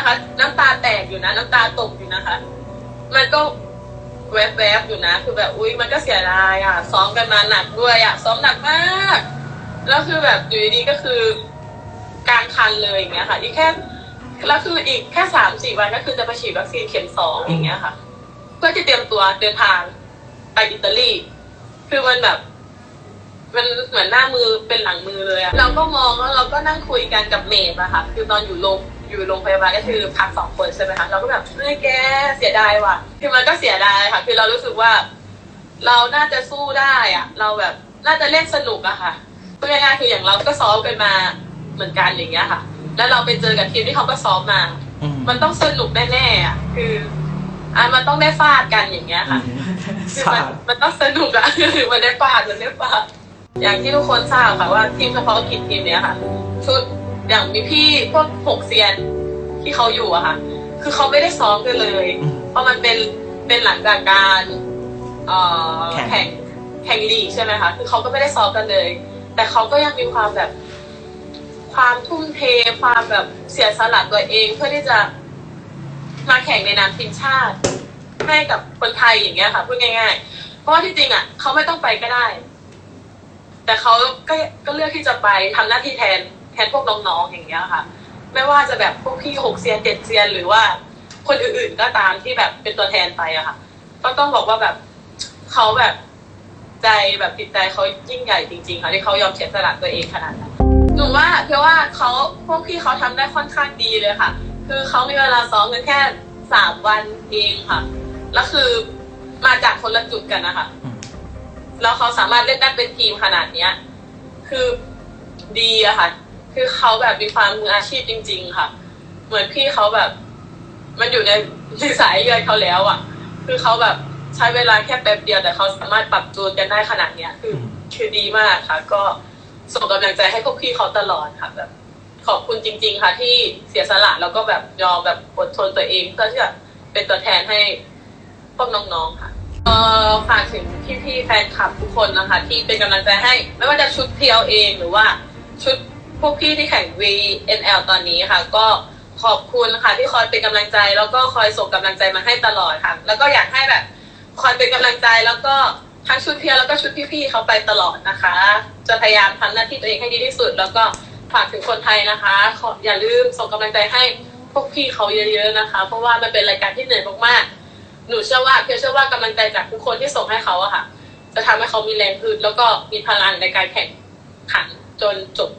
นะคะ น้ำตาแตกอยู่นะน้ำตาตกอยู่นะคะ มันก็แวบๆอยู่นะ คือแบบอุ้ยมันก็เสียดายอะ ซ้อมกันมาหนักด้วยอะ ซ้อมหนักมากแล้วคือแบบอยู่ดีๆก็คือกลางคันเลยอย่างเงี้ยค่ะ อีกแค่แล้วคืออีกแค่สามสี่วันก็คือจะไปฉีดวัคซีนเข็มสองอย่างเงี้ยค่ะ เพื่อที่เตรียมตัวเดินทางไปอิตาลี คือมันแบบมันเหมือนหน้ามือเป็นหลังมือเลยอะเราก็มองแล้วเราก็นั่งคุยกันกับเมดอะค่ะ คือตอนอยู่โรง อยู่โรงพยาบาลก็คือพักสองคนใช่ไหมคะเราก็แบบเฮ้ยแกเสียดายว่ะคือมันก็เสียดายค่ะ คือเรารู้สึกว่า เราน่าจะสู้ได้อะเราแบบน่าจะเล่นสนุกอะค่ะพูดง่ายๆคืออย่างเราก็ซ้อมกันมาเหมือนกันอย่างเงี้ยค่ะ แล้วเราไปเจอกับทีมที่เขาก็ซ้อมมาอืมมันต้องสนุกแน่ๆอะคืออะมันต้องได้ฟาดกันอย่างเงี้ยค่ะคือสามันดมันต้องสนุกอะคือมันได้ฟาดมันได้ฟาดอย่างที่ทุกคนทราบค่ะว่าทีมเฉพาะกิจทีมเนี้ยค่ะชุด อย่างมีพี่พวกหกเซียนที่เขาอยู่อะค่ะ คือเขาไม่ได้ซ้อมกันเลยอืมเพราะมันเป็นเป็นหลังจากการเอ่อแข่งแข่งแข่งลีกใช่ไหมคะคือเขาก็ไม่ได้ซ้อมกันเลย แต่เขาก็ยังมีความแบบ ความทุ่มเทความแบบเสียสละตัวเองเพื่อที่จะมาแข่งในนามทีมชาติ ให้กับคนไทยอย่างเงี้ยค่ะพูดง่าย ๆ เพราะว่าที่จริงอะเขาไม่ต้องไปก็ได้ แต่เขาก็ก็เลือกที่จะไปทำหน้าที่แทน แทนพวกน้องๆอย่างเงี้ยค่ะ ไม่ว่าจะแบบพวกพี่หกเซียนเจ็ดเซียนหรือว่าคนอื่นๆก็ตามที่แบบเป็นตัวแทนไปอะค่ะ ก็ต้องบอกว่าแบบเขาแบบใจแบบจิตใจเขายิ่งใหญ่จริงๆค่ะที่เขายอมเสียสละตัวเองขนาดนั้นหนูว่าเพียงว่าเขาพวกพี่เขาทำได้ค่อนข้างดีเลยค่ะ คือเขามีเวลาซ้อมกันแค่สามวันเองค่ะ แล้วคือมาจากคนละจุดกันนะคะแล้วเขาสามารถเล่นได้เป็นทีมขนาดเนี้ย คือดีอะค่ะ คือเขาแบบมีความมืออาชีพจริง ๆ ค่ะ เหมือนพี่เขาแบบ มันอยู่ในในสายเลือดเขาแล้วอะคือเขาแบบใช้เวลาแค่แป๊บเดียวแต่เขาสามารถปรับจูนกันได้ขนาดเนี้ย คืออืมคือดีมากค่ะ ก็ส่งกำลังใจให้พวกพี่เขาตลอดค่ะแบบ ขอบคุณจริง ๆ ค่ะ ที่เสียสละแล้วก็แบบยอมแบบอดทนตัวเองเพื่อที่จะเป็นตัวแทนให้พวกน้องๆค่ะเอ่อฝากถึงพี่ๆแฟนคลับทุกคนนะคะ ที่เป็นกำลังใจให้ ไม่ว่าจะชุดเพียวเองหรือว่าชุด พวกพี่ที่แข่ง VNL ตอนนี้ค่ะ ก็ขอบคุณค่ะที่คอยเป็นกำลังใจ แล้วก็คอยส่งกำลังใจมาให้ตลอดค่ะ แล้วก็อยากให้แบบคอยเป็นกำลังใจแล้วก็ทั้งชุดเพียวแล้วก็ชุดพี่ๆเขาไปตลอดนะคะ จะพยายามทำหน้าที่ตัวเองให้ดีที่สุด แล้วก็ฝากถึงคนไทยนะคะขออย่าลืมส่งกำลังใจให้พวกพี่เขาเยอะ ๆนะคะ เพราะว่ามันเป็นรายการที่เหนื่อยมากๆหนูเชื่อว่าเพียวเชื่อว่ากำลังใจจากทุกคนที่ส่งให้เขาอะค่ะ จะทำให้เขามีแรงฮึดแล้วก็มีพลังในการแข่งขันจนจบ